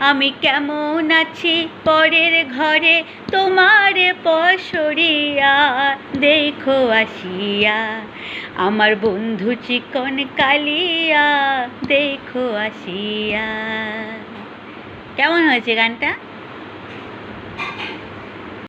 আমি কেমন আছি পরের ঘরে তোমার পশরিয়া? দেখো আসিয়া, আমার বন্ধু চিকন কালিয়া, দেখো আসিয়া। কেমন হয়েছে গানটা?